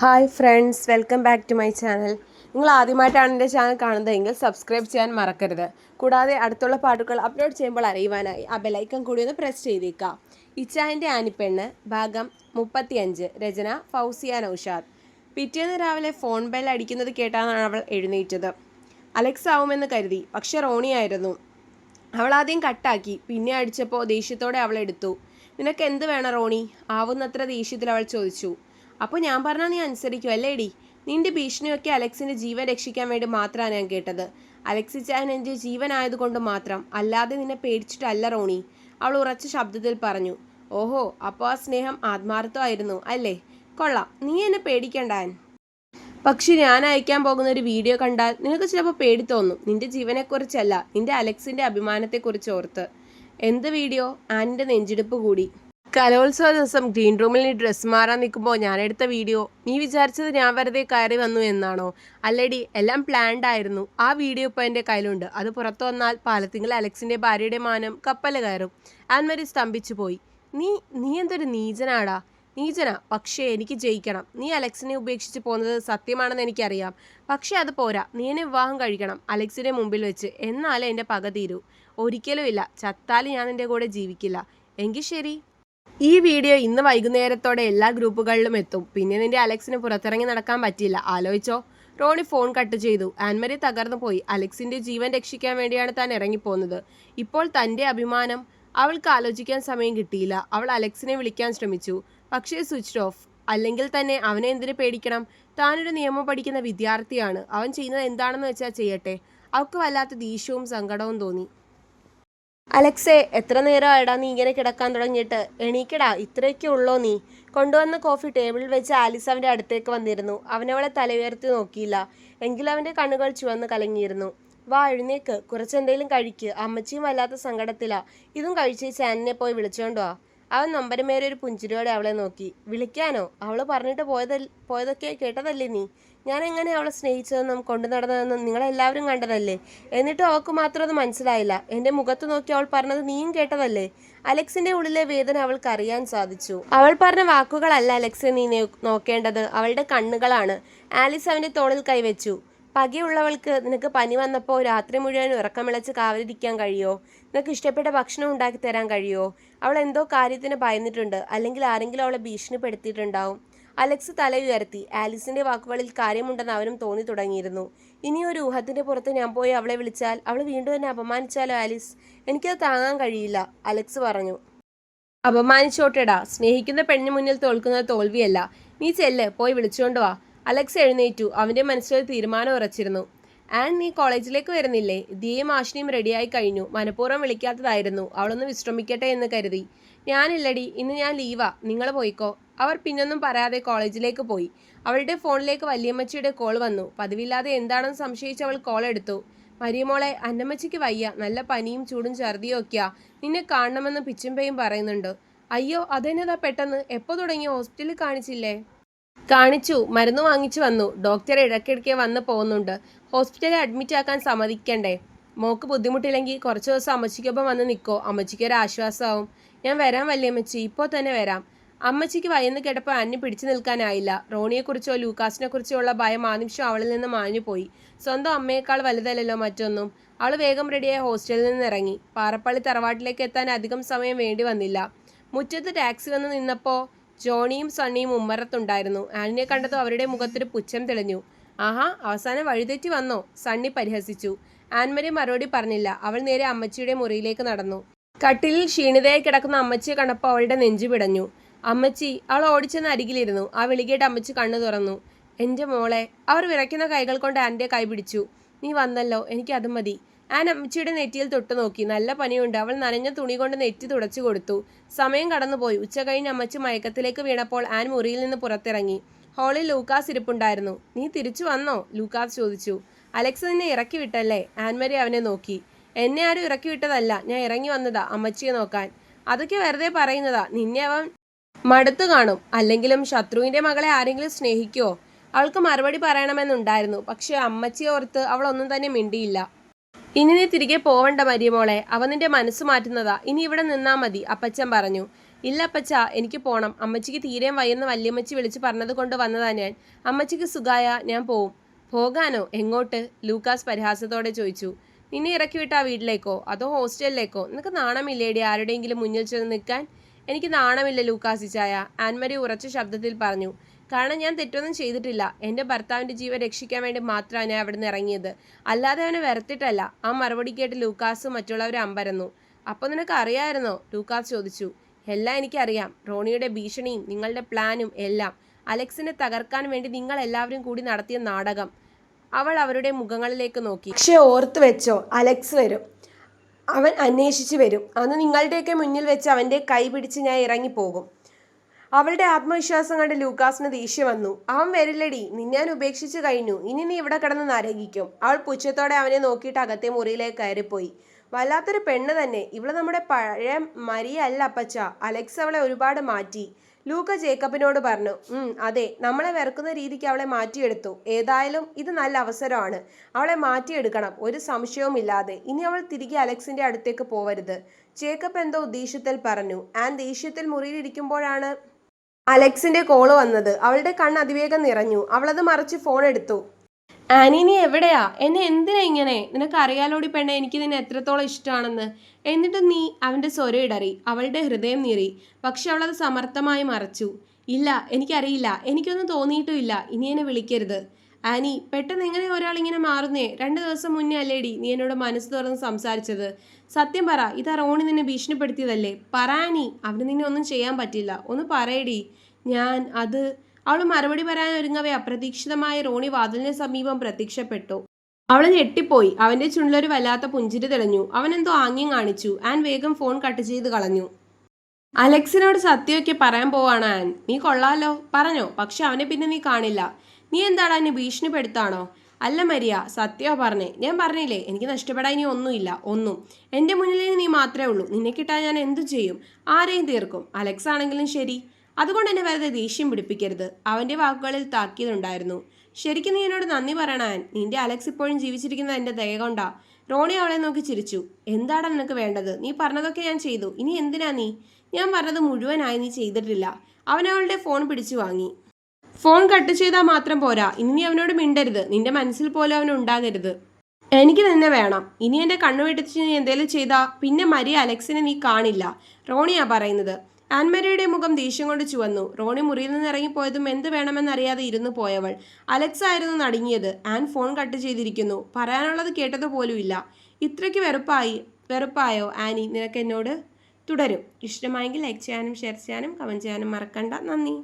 Hi friends welcome back to my channel. നിങ്ങൾ ആദ്യമായിട്ടാണ് എന്റെ ചാനൽ കാണുന്നതെങ്കിൽ സബ്സ്ക്രൈബ് ചെയ്യാൻ മറക്കരുത്. കൂടാതെ അടുത്തുള്ള പാട്ടുകൾ അപ്ലോഡ് ചെയ്യുമ്പോൾ അറിയുവാനായി ആ ബെലൈക്കൺ കൂടി ഒന്ന് പ്രസ് ചെയ്തേക്കാം ഇച്ചായന്റെ ആനിപ്പെണ്ണ് ഭാഗം മുപ്പത്തിയഞ്ച് രചന ഫൗസിയ നൌഷാദ്. പിറ്റേന്ന് രാവിലെ ഫോൺ ബെൽ അടിക്കുന്നത് കേട്ടാണ് അവൾ എഴുന്നേറ്റത്. അലക്സ് ആവുമെന്ന് കരുതി പക്ഷെ റോണിയായിരുന്നു അവൾ ആദ്യം കട്ടാക്കി പിന്നെ അടിച്ചപ്പോൾ ദേഷ്യത്തോടെ അവൾ എടുത്തു. നിനക്ക് എന്ത് വേണം റോണി? ആവുന്നത്ര ദേഷ്യത്തിൽ അവൾ ചോദിച്ചു. അപ്പോൾ ഞാൻ പറഞ്ഞാൽ നീ അനുസരിക്കും അല്ലേടി? നിന്റെ ഭീഷണിയൊക്കെ അലക്സിന്റെ ജീവൻ രക്ഷിക്കാൻ വേണ്ടി മാത്രമാണ് ഞാൻ കേട്ടത്. അലക്സി ചാൻ എന്റെ ജീവനായതുകൊണ്ട് മാത്രം. അല്ലാതെ നിന്നെ പേടിച്ചിട്ടല്ല റോണി. അവൾ ഉറച്ച ശബ്ദത്തിൽ പറഞ്ഞു. ഓഹോ അപ്പോൾ ആ സ്നേഹം ആത്മാർത്ഥമായിരുന്നു അല്ലേ? കൊള്ളാം. നീ എന്നെ പേടിക്കണ്ടാൻ പക്ഷെ ഞാൻ അയക്കാൻ പോകുന്ന ഒരു വീഡിയോ കണ്ടാൽ നിനക്ക് ചിലപ്പോൾ പേടി തോന്നും. നിന്റെ ജീവനെക്കുറിച്ചല്ല നിന്റെ അലക്സിന്റെ അഭിമാനത്തെക്കുറിച്ച് ഓർത്ത്. എന്ത് വീഡിയോ? ആനിന്റെ നെഞ്ചിടിപ്പ് കൂടി. കലോത്സവ ദിവസം ഗ്രീൻ റൂമിൽ നീ ഡ്രസ്സ് മാറാൻ നിൽക്കുമ്പോൾ ഞാനെടുത്ത വീഡിയോ നീ വിചാരിച്ചത് ഞാൻ വെറുതെ കയറി വന്നു എന്നാണോ? അല്ലടി എല്ലാം പ്ലാൻഡ് ആയിരുന്നു. ആ വീഡിയോ ഇപ്പോൾ എന്റെ കയ്യിലുണ്ട്. അത് പുറത്തു വന്നാൽ പാലത്തിങ്കൽ അലക്സിന്റെ ഭാര്യയുടെ മാനം കപ്പൽ കയറും. ആൻമരി സ്തംഭിച്ചു പോയി. നീ നീ എന്തൊരു നീചനാടാ? നീചന. പക്ഷേ എനിക്ക് ജയിക്കണം. നീ അലക്സിനെ ഉപേക്ഷിച്ച് പോകുന്നത് സത്യമാണെന്ന് എനിക്കറിയാം. പക്ഷേ അത് പോരാ. നീ എന്നെ വിവാഹം കഴിക്കണം. അലക്സിന്റെ മുമ്പിൽ വെച്ച്. എന്നാലേ എന്റെ പക തീരൂ. ഒരിക്കലും ഇല്ല. ചത്താലും ഞാൻ എന്റെ കൂടെ ജീവിക്കില്ല. എങ്കിൽ ശരി. ഈ വീഡിയോ ഇന്ന് വൈകുന്നേരത്തോടെ എല്ലാ ഗ്രൂപ്പുകളിലും എത്തും. പിന്നെ നിന്റെ അലക്സിന് പുറത്തിറങ്ങി നടക്കാൻ പറ്റില്ല ആലോചിച്ചോ. റോണി ഫോൺ കട്ട് ചെയ്തു. ആൻമരി തകർന്നു പോയി. അലക്സിന്റെ ജീവൻ രക്ഷിക്കാൻ വേണ്ടിയാണ് താൻ ഇറങ്ങിപ്പോകുന്നത്. ഇപ്പോൾ തന്റെ അഭിമാനം അവൾക്ക് ആലോചിക്കാൻ സമയം കിട്ടിയില്ല. അവൾ അലക്സിനെ വിളിക്കാൻ ശ്രമിച്ചു. പക്ഷേ സ്വിച്ച് ഓഫ് അല്ലെങ്കിൽ തന്നെ അവനെ എന്തിനു പേടിക്കണം? താനൊരു നിയമം പഠിക്കുന്ന വിദ്യാർത്ഥിയാണ്. അവൻ ചെയ്യുന്നത് എന്താണെന്ന് വെച്ചാൽ ചെയ്യട്ടെ. അവൾക്ക് വല്ലാത്ത ദേഷ്യവും സങ്കടവും തോന്നി. അലക്സേ എത്ര നേരമായിടാ നീ ഇങ്ങനെ കിടക്കാൻ തുടങ്ങിയിട്ട്? എണീക്കടാ ഇത്രയൊക്കെ ഉള്ളോ നീ? കൊണ്ടുവന്ന കോഫി ടേബിളിൽ വെച്ച് ആലിസ് അവന്റെ അടുത്തേക്ക് വന്നിരുന്നു. അവനവളെ തലയുയർത്തി നോക്കിയില്ല. എങ്കിലും അവന്റെ കണ്ണുകൾ ചുവന്ന് കലങ്ങിയിരുന്നു. വാ എഴുന്നേക്ക്. കുറച്ചെന്തെങ്കിലും കഴിക്ക്. അമ്മച്ചിയും വല്ലാത്ത സങ്കടത്തിലാ. ഇതും കഴിച്ച് ചാനിനെ പോയി വിളിച്ചോണ്ട് അവൻ നമ്പരമേറെ ഒരു പുഞ്ചിരിയോടെ അവളെ നോക്കി. വിളിക്കാനോ? അവൾ പറഞ്ഞിട്ട് പോയത പോയതൊക്കെ കേട്ടതല്ലേ നീ? ഞാൻ എങ്ങനെ അവളെ സ്നേഹിച്ചതെന്നും കൊണ്ടു നടന്നതെന്നും നിങ്ങളെല്ലാവരും കണ്ടതല്ലേ? എന്നിട്ടും അവൾക്ക് മാത്രം അത് മനസ്സിലായില്ല. എന്റെ മുഖത്ത് നോക്കി അവൾ പറഞ്ഞത് നീയും കേട്ടതല്ലേ? അലക്സിന്റെ ഉള്ളിലെ വേദന അവൾക്ക് അറിയാൻ സാധിച്ചു. അവൾ പറഞ്ഞ വാക്കുകളല്ല അലക്സ് നീ നോക്കേണ്ടത്. അവളുടെ കണ്ണുകളാണ്. ആലിസ് അവന്റെ തോളിൽ കൈവച്ചു. പകയുള്ളവൾക്ക് നിനക്ക് പനി വന്നപ്പോൾ രാത്രി മുഴുവൻ ഉറക്കം വിളച്ച് കാവലിരിക്കാൻ കഴിയോ? നിനക്ക് ഇഷ്ടപ്പെട്ട ഭക്ഷണം ഉണ്ടാക്കി തരാൻ കഴിയോ? അവൾ എന്തോ കാര്യത്തിന് ഭയന്നിട്ടുണ്ട്. അല്ലെങ്കിൽ ആരെങ്കിലും അവളെ ഭീഷണിപ്പെടുത്തിയിട്ടുണ്ടാവും. അലക്സ് തല ഉയർത്തി. ആലിസിന്റെ വാക്കുകളിൽ കാര്യമുണ്ടെന്ന് അവനും തോന്നി തുടങ്ങിയിരുന്നു. ഇനി ഒരു ഊഹത്തിന്റെ പുറത്ത് ഞാൻ പോയി അവളെ വിളിച്ചാൽ അവൾ വീണ്ടും എന്നെ അപമാനിച്ചാലോ ആലിസ്? എനിക്കത് താങ്ങാൻ കഴിയില്ല അലക്സ് പറഞ്ഞു. അപമാനിച്ചോട്ടെടാ. സ്നേഹിക്കുന്ന പെണ്ണിന് മുന്നിൽ തോൽക്കുന്നത് തോൽവിയല്ല. നീ ചെല്ല് പോയി വിളിച്ചുകൊണ്ട് വാ. അലക്സ് എഴുന്നേറ്റു. അവന്റെ മനസ്സിലൊരു തീരുമാനം ഉറച്ചിരുന്നു. ആൻ നീ കോളേജിലേക്ക് വരുന്നില്ലേ? ദിയയും ആഷിനിയും റെഡിയായി കഴിഞ്ഞു. മനഃപൂർവം വിളിക്കാത്തതായിരുന്നു. അവളൊന്ന് വിശ്രമിക്കട്ടെ എന്ന് കരുതി. ഞാനില്ലടി. ഇന്ന് ഞാൻ ലീവാ. നിങ്ങൾ പോയിക്കോ. അവർ പിന്നൊന്നും പറയാതെ കോളേജിലേക്ക് പോയി. അവളുടെ ഫോണിലേക്ക് വല്യമ്മച്ചിയുടെ കോൾ വന്നു. പതിവില്ലാതെ എന്താണെന്ന് സംശയിച്ച് അവൾ കോൾ എടുത്തു. മരിയമോളെ അന്നമ്മച്ചിക്ക് വയ്യ. നല്ല പനിയും ചൂടും ഛർദിയും ഒക്കെയാ. നിന്നെ കാണണമെന്ന് പിച്ചുമ്പയും പറയുന്നുണ്ട്. അയ്യോ അതെന്നതാ പെട്ടെന്ന്? എപ്പോൾ തുടങ്ങി ഹോസ്പിറ്റലിൽ കാണിച്ചില്ലേ? കാണിച്ചു മരുന്ന് വാങ്ങിച്ചു വന്നു. ഡോക്ടർ ഇടയ്ക്കിടയ്ക്ക് വന്ന് പോകുന്നുണ്ട്. ഹോസ്പിറ്റലിൽ അഡ്മിറ്റ് ആക്കാൻ സമ്മതിക്കണ്ടേ? മോക്ക് ബുദ്ധിമുട്ടില്ലെങ്കിൽ കുറച്ച് ദിവസം അമ്മച്ചിക്കൊപ്പം വന്ന് നിൽക്കോ അമ്മച്ചിക്ക് ഒരു ആശ്വാസമാവും. ഞാൻ വരാം വല്യമ്മച്ചി ഇപ്പോൾ തന്നെ വരാം. അമ്മച്ചിക്ക് വയന്ന് കേട്ടപ്പോൾ അന്നി പിടിച്ചു നിൽക്കാനായില്ല. റോണിയെക്കുറിച്ചോ ലൂക്കാസിനെക്കുറിച്ചോ ഉള്ള ഭയം ആ നിമിഷം അവളിൽ നിന്ന് മാഞ്ഞു പോയി. സ്വന്തം അമ്മയേക്കാൾ വലുതല്ലല്ലോ മറ്റൊന്നും. അവൾ വേഗം റെഡിയായി ഹോസ്റ്റലിൽ നിന്ന് ഇറങ്ങി. പാറപ്പള്ളി തറവാട്ടിലേക്ക് എത്താൻ അധികം സമയം വേണ്ടി വന്നില്ല. മുറ്റത്ത് ടാക്സി വന്ന് നിന്നപ്പോൾ ജോണിയും സണ്ണിയും ഉമ്മറത്തുണ്ടായിരുന്നു. ആനിനെ കണ്ടതും അവരുടെ മുഖത്തൊരു പുച്ഛം തെളിഞ്ഞു. ആഹാ അവസാനം വഴിതെറ്റി വന്നോ? സണ്ണി പരിഹസിച്ചു. ആൻമരി മറുപടി പറഞ്ഞില്ല. അവൾ നേരെ അമ്മച്ചിയുടെ മുറിയിലേക്ക് നടന്നു. കട്ടിലിൽ ക്ഷീണിതയായി കിടക്കുന്ന അമ്മച്ചിയെ കണ്ടപ്പോൾ അവളുടെ നെഞ്ചു പിടഞ്ഞു. അമ്മച്ചി അവൾ ഓടിച്ചെന്ന് അരികിലിരുന്നു. ആ വിളികേട്ട് അമ്മച്ചി കണ്ണു തുറന്നു. എന്റെ മോളെ അവർ വിറയ്ക്കുന്ന കൈകൾ കൊണ്ട് ആന്റെ കൈ പിടിച്ചു. നീ വന്നല്ലോ. എനിക്ക് അത് മതി. ആൻ അമ്മച്ചിയുടെ നെറ്റിയിൽ തൊട്ടു നോക്കി. നല്ല പനിയുണ്ട്. അവൾ നനഞ്ഞ തുണി കൊണ്ട് നെറ്റി തുടച്ചു കൊടുത്തു. സമയം കടന്നുപോയി. ഉച്ച കഴിഞ്ഞ് അമ്മച്ചി മയക്കത്തിലേക്ക് വീണപ്പോൾ ആൻ മുറിയിൽ നിന്ന് പുറത്തിറങ്ങി. ഹാളിൽ ലൂക്കാസ് ഇരിപ്പുണ്ടായിരുന്നു. നീ തിരിച്ചു വന്നോ? ലൂക്കാസ് ചോദിച്ചു. അലക്സ് നിന്നെ ഇറക്കി വിട്ടല്ലേ? ആൻമരി അവനെ നോക്കി. എന്നെ ആരും ഇറക്കി വിട്ടതല്ല. ഞാൻ ഇറങ്ങി വന്നതാ അമ്മച്ചിയെ നോക്കാൻ. അതൊക്കെ വെറുതെ പറയുന്നതാ. നിന്നെ അവൻ മടുത്തു കാണും. അല്ലെങ്കിലും ശത്രുവിന്റെ മകളെ ആരെങ്കിലും സ്നേഹിക്കോ അവൾക്ക് മറുപടി പറയണമെന്നുണ്ടായിരുന്നു. പക്ഷെ അമ്മച്ചിയെ ഓർത്ത് അവൾ ഒന്നും തന്നെ മിണ്ടിയില്ല. ഇനി നീ തിരികെ പോവണ്ട മരിയമോളെ അവൻ നിന്റെ മനസ്സ് മാറ്റുന്നതാ. ഇനി ഇവിടെ നിന്നാ മതി അപ്പച്ചൻ പറഞ്ഞു. ഇല്ല അപ്പച്ച എനിക്ക് പോണം. അമ്മച്ചിക്ക് തീരെ വയ്യെന്ന് വല്യമ്മച്ചി വിളിച്ച് പറഞ്ഞത് കൊണ്ട് വന്നതാ ഞാൻ. അമ്മച്ചിക്ക് സുഖായ ഞാൻ പോവും. പോകാനോ? എങ്ങോട്ട്? ലൂക്കാസ് പരിഹാസത്തോടെ ചോദിച്ചു. നിന്നെ ഇറക്കി വിട്ടാ വീട്ടിലേക്കോ? അതോ ഹോസ്റ്റലിലേക്കോ? നിനക്ക് നാണമില്ലേടി ആരുടെയെങ്കിലും മുന്നിൽ ചെന്ന് നിൽക്കാൻ? എനിക്ക് നാണമില്ല ലൂക്കാസിച്ചായ. ആൻമരി ഉറച്ച ശബ്ദത്തിൽ പറഞ്ഞു. കാരണം ഞാൻ തെറ്റൊന്നും ചെയ്തിട്ടില്ല. എന്റെ ഭർത്താവിന്റെ ജീവൻ രക്ഷിക്കാൻ വേണ്ടി മാത്രമാണ് ഞാൻ അവിടുന്ന് ഇറങ്ങിയത്. അല്ലാതെ അവനെ വരത്തിട്ടല്ല ആ മറുപടി കേട്ട് ലൂക്കാസും മറ്റുള്ളവരും അമ്പരന്നു. അപ്പോൾ നിനക്ക് അറിയാമായിരുന്നോ? ലൂക്കാസ് ചോദിച്ചു. എല്ലാം എനിക്കറിയാം. റോണിയുടെ ഭീഷണിയും നിങ്ങളുടെ പ്ലാനും എല്ലാം. അലക്സിനെ തകർക്കാൻ വേണ്ടി നിങ്ങൾ എല്ലാവരും കൂടി നടത്തിയ നാടകം. അവൾ അവരുടെ മുഖങ്ങളിലേക്ക് നോക്കി. പക്ഷേ ഓർത്ത് വെച്ചോ അലക്സ് വരും. അവൻ അന്വേഷിച്ച് വരും. അന്ന് നിങ്ങളുടെയൊക്കെ മുന്നിൽ വെച്ച് അവന്റെ കൈ പിടിച്ച് ഞാൻ ഇറങ്ങിപ്പോകും. അവളുടെ ആത്മവിശ്വാസം കണ്ട് ലൂക്കാസിന് ദേഷ്യം വന്നു. അവൻ വരില്ലടി. നിന്നെ ഞാൻ ഉപേക്ഷിച്ച് കഴിഞ്ഞു. ഇനി നീ ഇവിടെ കിടന്ന് നരകിക്കും. അവൾ പുച്ഛത്തോടെ അവനെ നോക്കിയിട്ട് അകത്തെ മുറിയിലേക്ക് കയറിപ്പോയി. വല്ലാത്തൊരു പെണ്ണ് തന്നെ. ഇവൾ നമ്മുടെ പഴയ മരിയ അല്ല അപ്പച്ച. അലക്സ് അവളെ ഒരുപാട് മാറ്റി. ലൂക്ക ജേക്കബിനോട് പറഞ്ഞു ഉം അതെ. നമ്മളെ വെറുക്കുന്ന രീതിക്ക് അവളെ മാറ്റിയെടുത്തു. ഏതായാലും ഇത് നല്ല അവസരമാണ്. അവളെ മാറ്റിയെടുക്കണം. ഒരു സംശയവുമില്ലാതെ ഇനി അവൾ തിരികെ അലക്സിന്റെ അടുത്തേക്ക് പോവരുത്. ജേക്കബ് എന്തോ ഉദ്ദേശത്തിൽ പറഞ്ഞു. ആൻ ദേഷ്യത്തിൽ മുറിയിലിരിക്കുമ്പോഴാണ് അലക്സിന്റെ കോൾ വന്നത്. അവളുടെ കണ്ണ് അതിവേഗം നിറഞ്ഞു. അവളത് മറിച്ച് ഫോൺ എടുത്തു. ആനി നീ എവിടെയാ? എന്നെ എന്തിനാ ഇങ്ങനെ? നിനക്ക് അറിയാലോടി പെണ്ണെ എനിക്ക് നിന്നെ എത്രത്തോളം ഇഷ്ടമാണെന്ന് എന്നിട്ട് നീ അവന്റെ സ്വരം ഇടറി. അവളുടെ ഹൃദയം നീറി. പക്ഷെ അവളത് സമർത്ഥമായി മറച്ചു. ഇല്ല എനിക്കറിയില്ല. എനിക്കൊന്നും തോന്നിയിട്ടുമില്ല ഇനി എന്നെ വിളിക്കരുത്. ആനി പെട്ടെന്ന് എങ്ങനെ ഒരാൾ ഇങ്ങനെ മാറുന്നേ? രണ്ട് ദിവസം മുന്നേ അല്ലേടി നീ എന്നോട് മനസ്സ് തുറന്ന് സംസാരിച്ചത്. സത്യം പറ ഇതാ റോണി നിന്നെ ഭീഷണിപ്പെടുത്തിയതല്ലേ. പറ ആനി അവന് നിന്നെ ഒന്നും ചെയ്യാൻ പറ്റില്ല. ഒന്ന് പറയടി. ഞാൻ അത് അവൾ മറുപടി പറയാൻ ഒരുങ്ങവേ അപ്രതീക്ഷിതമായ റോണി വാതിലിന് സമീപം പ്രത്യക്ഷപ്പെട്ടു. അവൾ ഞെട്ടിപ്പോയി. അവന്റെ ചുണ്ടിലൊരു വല്ലാത്ത പുഞ്ചിരി തെളിഞ്ഞു. അവൻ എന്തോ ആംഗ്യം കാണിച്ചു. ആൻ വേഗം ഫോൺ കട്ട് ചെയ്ത് കളഞ്ഞു. അലക്സിനോട് സത്യമൊക്കെ പറയാൻ പോവാണ് ആൻ നീ കൊള്ളാലോ. പറഞ്ഞോ. പക്ഷെ അവനെ പിന്നെ നീ കാണില്ല. നീ എന്താണ് അവനെ ഭീഷണിപ്പെടുത്താണോ? അല്ല മരിയ സത്യോ പറഞ്ഞേ. ഞാൻ പറഞ്ഞില്ലേ എനിക്ക് നഷ്ടപ്പെടാൻ ഇനി ഒന്നുമില്ല. ഒന്നും. എന്റെ മുന്നിൽ നീ മാത്രമേ ഉള്ളൂ. നിന്നെ കിട്ടാൻ ഞാൻ എന്തു ചെയ്യും. ആരെയും തീർക്കും. അലക്സ് ആണെങ്കിലും ശരി. അതുകൊണ്ട് എന്നെ വെറുതെ ദേഷ്യം പിടിപ്പിക്കരുത്. അവന്റെ വാക്കുകളിൽ താക്കീതുണ്ടായിരുന്നു ശരിക്കും നീ എന്നോട് നന്ദി പറയണാൻ നിന്റെ അലക്സ് ഇപ്പോഴും ജീവിച്ചിരിക്കുന്നത് എന്റെ ദയ കൊണ്ടാ. റോണി അവളെ നോക്കി ചിരിച്ചു. എന്താടാ നിനക്ക് വേണ്ടത്? നീ പറഞ്ഞതൊക്കെ ഞാൻ ചെയ്തു. ഇനി എന്തിനാ നീ? ഞാൻ പറഞ്ഞത് മുഴുവനായി നീ ചെയ്തിട്ടില്ല. അവൻ അവളുടെ ഫോൺ പിടിച്ചു വാങ്ങി. ഫോൺ കട്ട് ചെയ്താൽ മാത്രം പോരാ. ഇനി നീ അവനോട് മിണ്ടരുത്. നിന്റെ മനസ്സിൽ പോലും അവൻ ഉണ്ടാകരുത്. എനിക്ക് തന്നെ വേണം. ഇനി എന്റെ കണ്ണു വെട്ടിച്ച് നീ എന്തെങ്കിലും ചെയ്താൽ പിന്നെ മരിയ അലക്സിനെ നീ കാണില്ല. റോണിയാ പറയുന്നത്. ആൻമരിയുടെ മുഖം ദേഷ്യം കൊണ്ട് ചുവന്നു. റോണി മുറിയിൽ നിന്ന് ഇറങ്ങിപ്പോയതും എന്ത് വേണമെന്നറിയാതെ ഇരുന്നു പോയവൾ. അലക്സ് ആയിരുന്നു നടുങ്ങിയത്. ആൻ ഫോൺ കട്ട് ചെയ്തിരിക്കുന്നു. പറയാനുള്ളത് കേട്ടതുപോലുമില്ല. ഇത്രയ്ക്ക് വെറുപ്പായി വെറുപ്പായോ ആനി? നിനക്ക് എന്നോട്? തുടരും. ഇഷ്ടമായെങ്കിൽ ലൈക്ക് ചെയ്യാനും ഷെയർ ചെയ്യാനും കമന്റ് ചെയ്യാനും മറക്കണ്ട. നന്ദി.